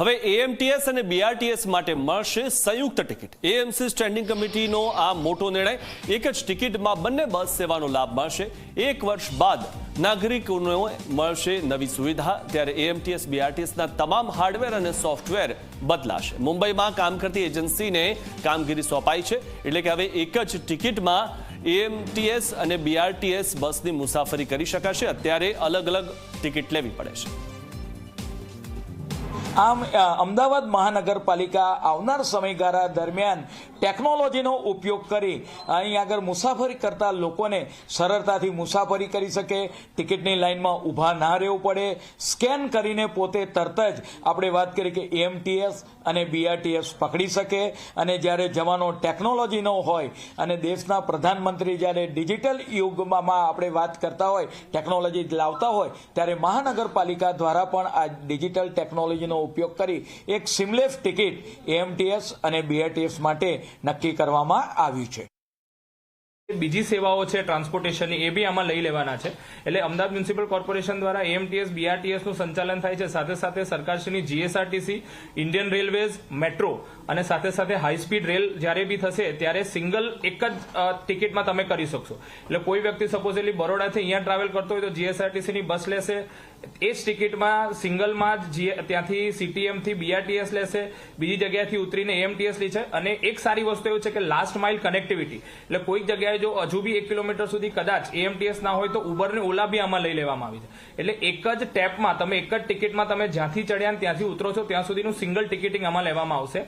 હવે એએમટીએસ અને બીઆરટીએસ માટે મળશે સંયુક્ત ટિકિટ. એએમસી સ્ટેન્ડિંગ કમિટીનો આ મોટો નિર્ણય, એક જ ટિકિટમાં બંને બસ સેવાનો લાભ મળશે. એક વર્ષ બાદ નાગરિકોને મળશે નવી સુવિધા, ત્યારે એએમટીએસ બીઆરટીએસના તમામ હાર્ડવેર અને સોફ્ટવેર બદલાશે. મુંબઈમાં કામ કરતી એજન્સીને કામગીરી સોંપાઈ છે, એટલે કે હવે એક જ ટિકિટમાં એએમટીએસ અને બીઆરટીએસ બસની મુસાફરી કરી શકાશે. અત્યારે અલગ અલગ ટિકિટ લેવી પડે છે. આમ અમદાવાદ મહાનગરપાલિકા આવનાર સમયગાળા દરમિયાન ટેકનોલોજીનો ઉપયોગ કરી અહીં આગળ મુસાફરી કરતા લોકોને સરળતાથી મુસાફરી કરી શકે, ટિકિટની લાઇનમાં ઊભા ના રહેવું પડે, સ્કેન કરીને પોતે તરત જ આપણે વાત કરી કે એમટીએસ અને બીઆરટીએસ પકડી શકે અને જ્યારે જવાનો ટેકનોલોજીનો હોય અને દેશના પ્રધાનમંત્રી જ્યારે ડિજિટલ યુગમાં આપણે વાત કરતા હોય, ટેકનોલોજી લાવતા હોય, ત્યારે મહાનગરપાલિકા દ્વારા પણ આ ડિજિટલ ટેકનોલોજીનો ઉપયોગ કરી એક સિમલેસ ટિકિટ એએમટીએસ અને બીઆરટીએસ માટે નક્કી કરવામાં આવ્યું છે. બીજી સેવાઓ છે ટ્રાન્સપોર્ટેશનની એ બી આમાં લઈ લેવાના છે. એટલે અમદાવાદ મ્યુનિસિપલ કોર્પોરેશન દ્વારા એએમટીએસ બીઆરટીએસનું સંચાલન થાય છે. સાથે સાથે સરકારશ્રીની જીએસઆરટીસી ઇન્ડિયન રેલવેઝ મેટ્રો અને સાથે સાથે હાઈ સ્પીડ રેલ જ્યારે બી થશે, ત્યારે સિંગલ એક જ ટિકિટમાં તમે કરી શકશો. એટલે કોઈ વ્યક્તિ સપોઝલી બરોડાથી અહીંયા ટ્રાવેલ કરતો હોય તો જીએસઆરટીસીની બસ લેશે. એ જ ટિકિટમાં સિંગલમાં જ ત્યાંથી સીટીએમથી બીઆરટીએસ લેશે. બીજી જગ્યાએથી ઉતરીને એએમટીએસ લે છે. અને એક સારી વસ્તુ એવું છે કે લાસ્ટ માઇલ કનેક્ટિવિટી એટલે કોઈક જગ્યાએ જો હજુ બી એક કિલોમીટર સુધી કદાચ એએમટીએસ ના હોય તો ઉબર ને ઓલા બી આમાં લઈ લેવામાં આવી છે. એટલે એક જ ટેપમાં, તમે એક જ ટિકિટમાં તમે જ્યાંથી ચડ્યા ત્યાંથી ઉતરો છો, ત્યાં સુધીનું સિંગલ ટિકિટિંગ આમાં લેવામાં આવશે.